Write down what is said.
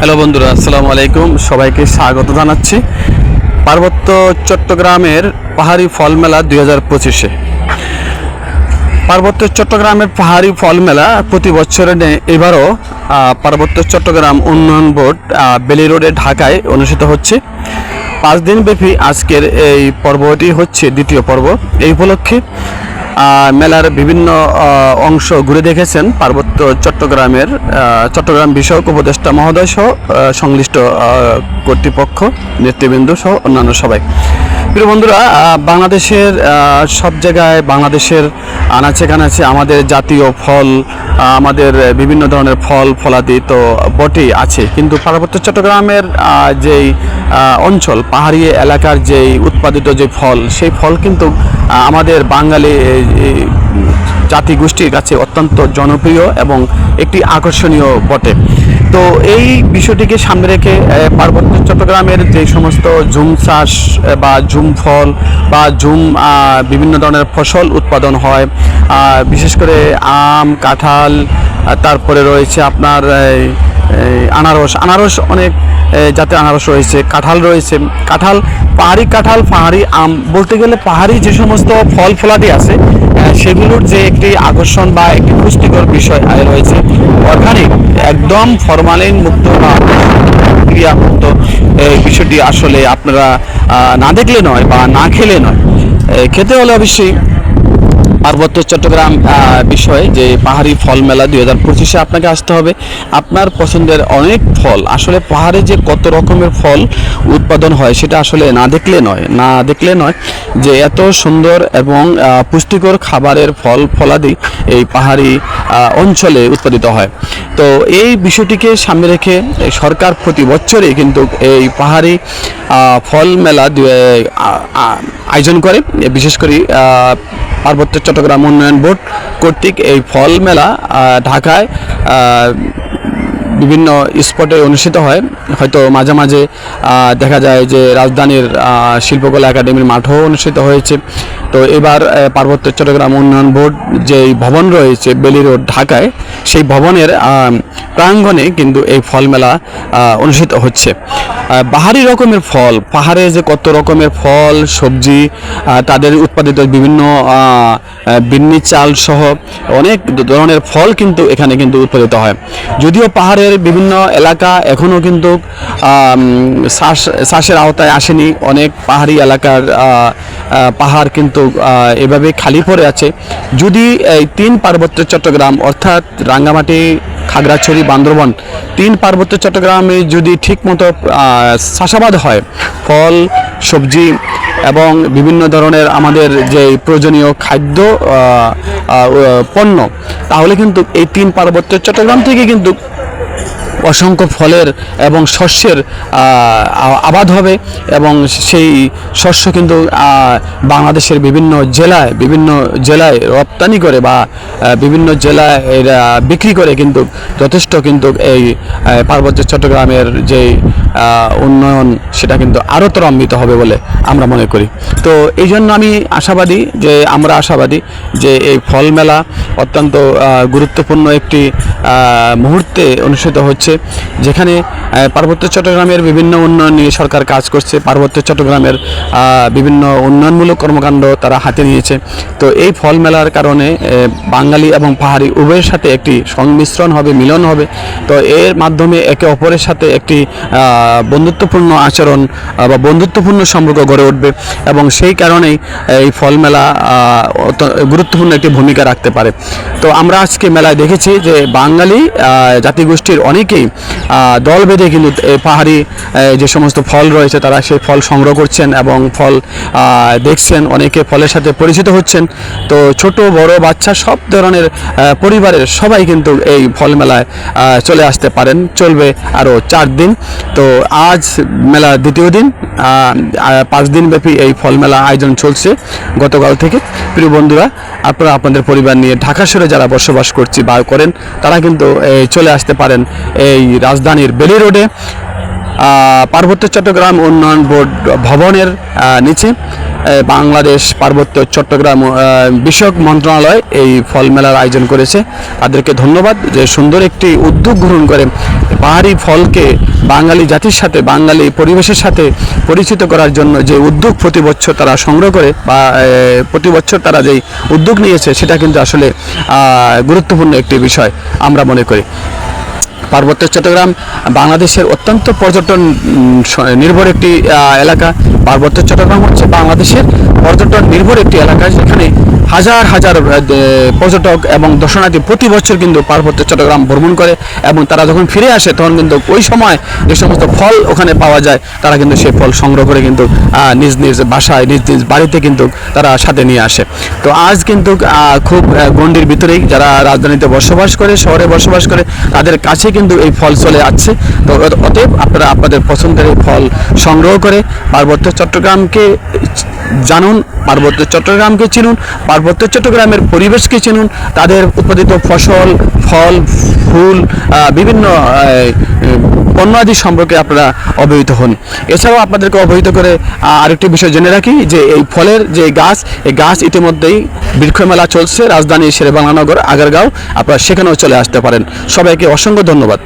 Hello বন্ধুরা, আসসালামু আলাইকুম। সবাইকে স্বাগত জানাচ্ছি। পার্বত্য চট্টগ্রামের পাহাড়ি ফল মেলা দুই হাজার পঁচিশে। পার্বত্য চট্টগ্রামের পাহাড়ি ফল মেলা প্রতি বছরে এবারও পার্বত্য চট্টগ্রাম উন্নয়ন বোর্ড বেলি রোডে ঢাকায় অনুষ্ঠিত হচ্ছে। পাঁচ দিন ব্যাপী আজকের এই পর্বটি হচ্ছে দ্বিতীয় পর্ব। এই উপলক্ষে মেলার বিভিন্ন অংশ ঘুরে দেখেছেন পার্বত্য চট্টগ্রামের চট্টগ্রাম বিষয়ক উপদেষ্টা মহোদয় সহ সংশ্লিষ্ট কর্তৃপক্ষ, নেতৃবৃন্দ সহ অন্যান্য সবাই। প্রিয় বন্ধুরা বাংলাদেশের সব জায়গায় বাংলাদেশের আনাচে কানাচে আমাদের জাতীয় ফল আমাদের বিভিন্ন ধরনের ফল, ফলাদি তো বটেই আছে। কিন্তু পার্বত্য চট্টগ্রামের যেই অঞ্চল, পাহাড়ি এলাকার যেই উৎপাদিত যে ফল, সেই ফল কিন্তু আমাদের বাঙালি জাতিগোষ্ঠীর কাছে অত্যন্ত জনপ্রিয় এবং একটি আকর্ষণীয় বটে। তো এই বিষয়টিকে সামনে রেখে পার্বত্য চট্টগ্রামের যে সমস্ত ঝুম চাষ বা ঝুম ফল, বা ঝুম বিভিন্ন ধরনের ফসল উৎপাদন হয় বিশেষ করে আম, কাঁঠাল তারপরে রয়েছে আপনার আনারস আনারস অনেক জাতের আনারস রয়েছে, কাঁঠাল রয়েছে, কাঁঠাল, পাহাড়ি কাঁঠাল, পাহাড়ি আম বলতে গেলে পাহাড়ি যে সমস্ত ফল ফলাদি আছে সেগুলোর যে একটি আকর্ষণ বা একটি পুষ্টিকর বিষয় রয়েছে অর্গানিক একদম ফরমালিন মুক্ত বা মুক্ত এই বিষয়টি আসলে আপনারা না দেখলে নয় বা না খেলে নয়। খেতে হলে অবশ্যই পার্বত্য চট্টগ্রাম বিষয়ে যে পাহাড়ি ফল মেলা দুই হাজার পঁচিশে আপনাকে আসতে হবে। আপনার পছন্দের অনেক ফল, আসলে পাহাড়ে যে কত রকমের ফল উৎপাদন হয় সেটা আসলে না দেখলে নয়, না দেখলে নয় যে এত সুন্দর এবং পুষ্টিকর খাবারের ফল, ফলাদি এই পাহাড়ি অঞ্চলে উৎপাদিত হয়। তো এই বিষয়টিকে সামনে রেখে সরকার প্রতি বছরই কিন্তু এই পাহাড়ি ফল মেলা আয়োজন করে। বিশেষ করে পার্বত্য চট্টগ্রাম উন্নয়ন বোর্ড কর্তৃক এই ফল মেলা ঢাকায় বিভিন্ন স্পটে অনুষ্ঠিত হয়। হয়তো মাঝে মাঝে দেখা যায় যে রাজধানীর শিল্পকলা একাডেমির মাঠও অনুষ্ঠিত হয়েছে। তো এবার পার্বত্য চট্টগ্রাম উন্নয়ন বোর্ড যেই ভবন রয়েছে বেলি রোড ঢাকায়, সেই ভবনের প্রাঙ্গণে কিন্তু এই ফল মেলা অনুষ্ঠিত হচ্ছে। বাহারি রকমের ফল, পাহাড়ে যে কত রকমের ফল, সবজি তাদের উৎপাদিত বিভিন্ন বিন্নি চাল সহ অনেক ধরনের ফল কিন্তু এখানে কিন্তু উৎপাদিত হয়। যদিও পাহাড়ের বিভিন্ন এলাকা এখনও কিন্তু শ্বাস শ্বাসের আওতায় আসেনি। অনেক পাহাড়ি এলাকার পাহাড় কিন্তু এভাবে খালি পড়ে আছে। যদি এই তিন পার্বত্য চট্টগ্রাম অর্থাৎ রাঙ্গামাটি, খাগড়াছড়ি, বান্দরবন তিন পার্বত্য চট্টগ্রামে যদি ঠিকমতো চাষাবাদ হয়, ফল, সবজি এবং বিভিন্ন ধরনের আমাদের যে প্রয়োজনীয় খাদ্য পণ্য, তাহলে কিন্তু এই তিন পার্বত্য চট্টগ্রাম থেকে কিন্তু অসংখ্য ফলের এবং শস্যের আবাদ হবে এবং সেই শস্য কিন্তু বাংলাদেশের বিভিন্ন জেলায় বিভিন্ন জেলায় রপ্তানি করে বা বিভিন্ন জেলায় এরা বিক্রি করে কিন্তু যথেষ্ট কিন্তু এই পার্বত্য চট্টগ্রামের যে উন্নয়ন সেটা কিন্তু আরও ত্বরান্বিত হবে বলে আমরা মনে করি। তো এই জন্য আমি আশাবাদী যে, আমরা আশাবাদী যে এই ফল মেলা অত্যন্ত গুরুত্বপূর্ণ একটি মুহূর্তে অনুষ্ঠিত হচ্ছে যেখানে পার্বত্য চট্টগ্রামের বিভিন্ন উন্নয়ন নিয়ে সরকার কাজ করছে। পার্বত্য চট্টগ্রামের বিভিন্ন উন্নয়নমূলক কর্মকাণ্ড তারা হাতে নিয়েছে। তো এই ফল মেলার কারণে বাঙালি এবং পাহাড়ি উভয়ের সাথে একটি সংমিশ্রণ হবে, মিলন হবে। তো এর মাধ্যমে একে অপরের সাথে একটি বন্ধুত্বপূর্ণ আচরণ বা বন্ধুত্বপূর্ণ সম্পর্ক গড়ে উঠবে এবং সেই কারণেই এই ফল মেলা গুরুত্বপূর্ণ একটি ভূমিকা রাখতে পারে। তো আমরা আজকে মেলায় দেখেছি যে বাঙালি জাতিগোষ্ঠীর অনেকেই আহ, দল বেঁধে কিন্তু পাহাড়ি যে সমস্ত ফল রয়েছে তারা সেই ফল সংগ্রহ করছেন এবং ফল দেখছেন অনেকে ফলের সাথে পরিচিত হচ্ছেন। তো ছোট বড় বাচ্চা সব ধরনের পরিবারের সবাই কিন্তু এই ফল মেলায় চলে আসতে পারেন। চলবে আরও চার দিন। তো আজ মেলা দ্বিতীয় দিন পাঁচ দিন ব্যাপী এই ফল মেলা আয়োজন চলছে গতকাল থেকে। প্রিয় বন্ধুরা আপনারা আপনাদের পরিবার নিয়ে ঢাকা শহরে যারা বসবাস করছি বা করেন তারা কিন্তু চলে আসতে পারেন। এই রাজধানীর বেলি রোডে পার্বত্য চট্টগ্রাম উন্নয়ন বোর্ড ভবনের নিচে বাংলাদেশ পার্বত্য চট্টগ্রাম বিষয়ক মন্ত্রণালয় এই ফল মেলার আয়োজন করেছে। তাদেরকে ধন্যবাদ যে সুন্দর একটি উদ্যোগ গ্রহণ করে পাহাড়ি ফলকে বাঙালি জাতির সাথে, বাঙালি পরিবেশের সাথে পরিচিত করার জন্য যে উদ্যোগ প্রতি বছর তারা সংগ্রহ করে বা প্রতি বছর তারা যেই উদ্যোগ নিয়েছে, সেটা কিন্তু আসলে গুরুত্বপূর্ণ একটি বিষয় আমরা মনে করি। পার্বত্য চট্টগ্রাম বাংলাদেশের অত্যন্ত পর্যটন নির্ভর একটি এলাকা। পার্বত্য চট্টগ্রাম হচ্ছে বাংলাদেশের পর্যটন নির্ভর একটি এলাকা, যেখানে হাজার হাজার পর্যটক এবং দর্শনার্থী প্রতি বছর কিন্তু পার্বত্য চট্টগ্রাম ভ্রমণ করে এবং তারা যখন ফিরে আসে তখন কিন্তু ওই সময় যে সমস্ত ফল ওখানে পাওয়া যায় তারা কিন্তু সেই ফল সংগ্রহ করে কিন্তু নিজ নিজ বাসায় নিজ নিজ বাড়িতে কিন্তু তারা সাথে নিয়ে আসে। তো আজ কিন্তু খুব আহ, গণ্ডির ভিতরেই যারা রাজধানীতে বসবাস করে শহরে বসবাস করে তাদের কাছে কিন্তু এই ফল চলে আসছে। তো অতএব আপনারা আপনাদের পছন্দের ফল সংগ্রহ করে পার্বত্য চট্টগ্রামকে জানুন পার্বত্য চট্টগ্রামকে চিনুন পার্বত্য চট্টগ্রামের পরিবেশকে চিনুন তাদের উৎপাদিত ফসল ফল ফুল বিভিন্ন আহ, পণ্যাদি সম্পর্কে আপনারা অবহিত হন। এছাড়াও আপনাদেরকে অবহিত করে আরেকটি বিষয় জেনে রাখি যে এই ফলের যে গাছ এই গাছ ইতিমধ্যেই বৃক্ষমেলা চলছে রাজধানী শেরে বাংলানগর আগারগাঁও। আপনারা সেখানেও চলে আসতে পারেন। সবাইকে অসংখ্য ধন্যবাদ।